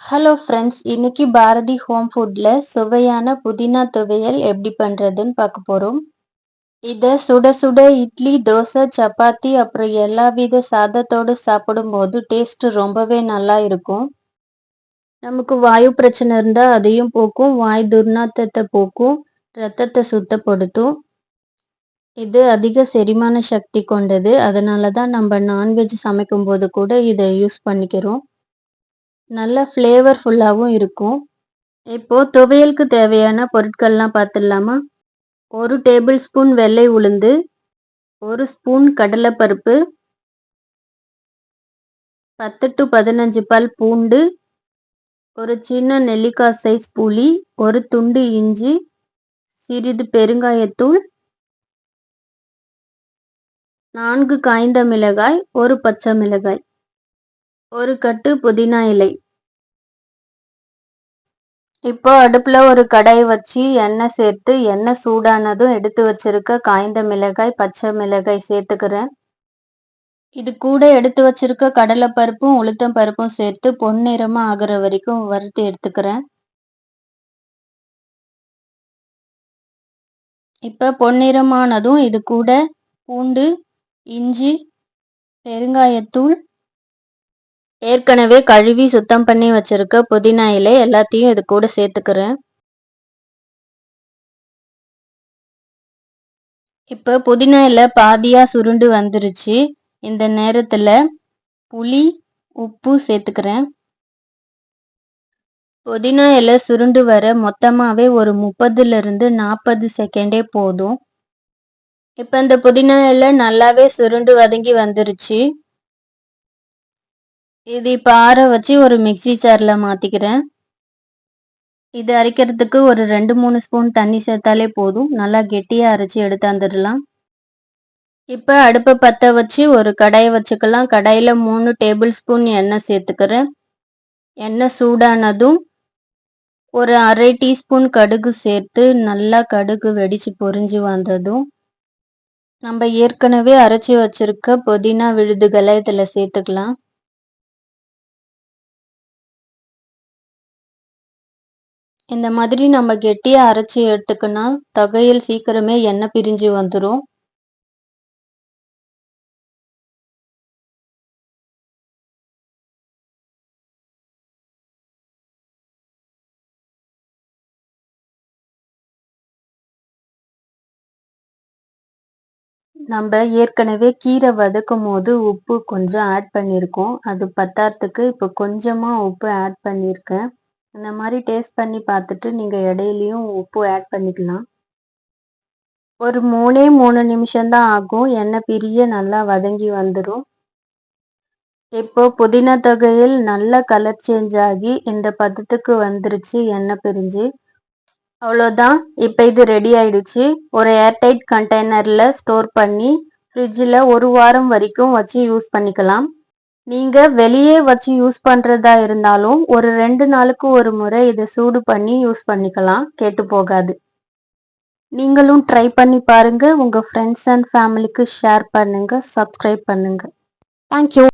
Hello friends இன்னைக்கு Bharathi home ஃபுட்டில் சுவையான புதினா துவையல் எப்படி பண்ணுறதுன்னு பார்க்க போகிறோம் இதை சுட சுட இட்லி தோசை சப்பாத்தி அப்புறம் எல்லா வித சாதத்தோடு சாப்பிடும்போது டேஸ்ட்டு ரொம்பவே நல்லா இருக்கும். நமக்கு வாயு பிரச்சனை இருந்தால் அதையும் போக்கும் வாய் துர்நாற்றத்தை போக்கும் ரத்தத்தை சுத்தப்படுத்தும். இது அதிக செரிமான சக்தி கொண்டது. அதனால தான் நம்ம நான்வெஜ் சமைக்கும்போது கூட இதை யூஸ் பண்ணிக்கிறோம். நல்ல ஃப்ளேவர்ஃபுல்லாகவும் இருக்கும். இப்போது துவையலுக்கு தேவையான பொருட்கள்லாம் பார்த்துடலாமா ஒரு டேபிள் ஸ்பூன் வெள்ளை உளுந்து ஒரு ஸ்பூன் கடலைப்பருப்பு பத்து டு பதினஞ்சு பல் பூண்டு ஒரு சின்ன நெல்லிக்காய் சைஸ் புளி ஒரு துண்டு இஞ்சி சிறிது பெருங்காயத்தூள் நான்கு காய்ந்த மிளகாய் ஒரு பச்சை மிளகாய். ஒரு கட்டு புதினா இலை. இப்போ அடுப்பில் ஒரு கடாய் வச்சு எண்ணெய் சேர்த்து எண்ணெய் சூடானதும் எடுத்து வச்சிருக்க காய்ந்த மிளகாய் பச்சை மிளகாய் சேர்த்துக்கிறேன். இது கூட எடுத்து வச்சிருக்க கடலை பருப்பும் உளுத்தம் பருப்பும் சேர்த்து பொன்னிறமாக ஆகிற வரைக்கும் வறுத்து எடுத்துக்கிறேன். இப்போ பொன்னிறமானதும் இது கூட பூண்டு இஞ்சி பெருங்காயத்தூள் ஏற்கனவே கழுவி சுத்தம் பண்ணி வச்சிருக்க புதினா இலை எல்லாத்தையும் இது கூட சேர்த்துக்கிறேன். இப்போ புதினா இலை பாதியாக சுருண்டு வந்துருச்சு. இந்த நேரத்தில் புளி உப்பு சேர்த்துக்கிறேன். புதினா இலை சுருண்டு வர மொத்தமாகவே ஒரு முப்பதுலேருந்து நாற்பது செகண்டே போதும். இப்போ இந்த புதினா இலை நல்லாவே சுருண்டு வதங்கி வந்துருச்சு. இது இப்போ ஆற வச்சு ஒரு மிக்சி ஜாரில் மாற்றிக்கிறேன் இது அரைக்கிறதுக்கு ஒரு ரெண்டு மூணு ஸ்பூன் தண்ணி சேர்த்தாலே போதும். நல்லா கெட்டியாக அரைச்சி எடுத்தாந்துடலாம் இப்போ அடுப்பை பற்ற வச்சு ஒரு கடாயை வச்சுக்கலாம். கடாயில் மூணு டேபிள் ஸ்பூன் எண்ணெய் சேர்த்துக்கிறேன். எண்ணெய் சூடானதும் ஒரு அரை டீஸ்பூன் கடுகு சேர்த்து நல்லா கடுகு வெடித்து பொறிஞ்சு வந்ததும் நம்ம ஏற்கனவே அரைச்சி வச்சிருக்க புதினா விழுதுகளை இதில் சேர்த்துக்கலாம். இந்த மாதிரி நம்ம கெட்டியாக அரைச்சி எடுத்துக்கனா தொகையில் சீக்கிரமே எண்ணெய் பிரிஞ்சு வந்துடும் நம்ம ஏற்கனவே கீரை வதக்கும் போது உப்பு கொஞ்சம் ஆட் பண்ணியிருக்கோம் அது பத்தாததுக்கு இப்போ கொஞ்சமாக உப்பு ஆட் பண்ணியிருக்கேன் இந்த மாதிரி டேஸ்ட் பண்ணி பார்த்துட்டு நீங்கள் இடையிலையும் உப்பு ஆட் பண்ணிக்கலாம். ஒரு மூணே மூணு நிமிஷம்தான் ஆகும். எண்ணெய் பிரிய நல்லா வதங்கி வந்துடும் இப்போ புதினா தொகையில் நல்ல கலர் சேஞ்ச் ஆகி இந்த பதத்துக்கு வந்துருச்சு எண்ணெய் பிரிஞ்சு. அவ்வளோதான். இப்போ இது ரெடி ஆயிடுச்சு. ஒரு ஏர்டைட் கண்டெய்னரில் ஸ்டோர் பண்ணி ஃப்ரிட்ஜில் ஒரு வாரம் வரைக்கும் வச்சு யூஸ் பண்ணிக்கலாம். நீங்கள் வெளியே வச்சு யூஸ் பண்ணுறதா இருந்தாலும் ஒரு ரெண்டு நாளுக்கு ஒரு முறை இதை சூடு பண்ணி யூஸ் பண்ணிக்கலாம். கேட்டு போகாது. நீங்களும் ட்ரை பண்ணி பாருங்கள் உங்கள் ஃப்ரெண்ட்ஸ் அண்ட் ஃபேமிலிக்கு ஷேர் பண்ணுங்கள் சப்ஸ்கிரைப் பண்ணுங்கள் தேங்க்யூ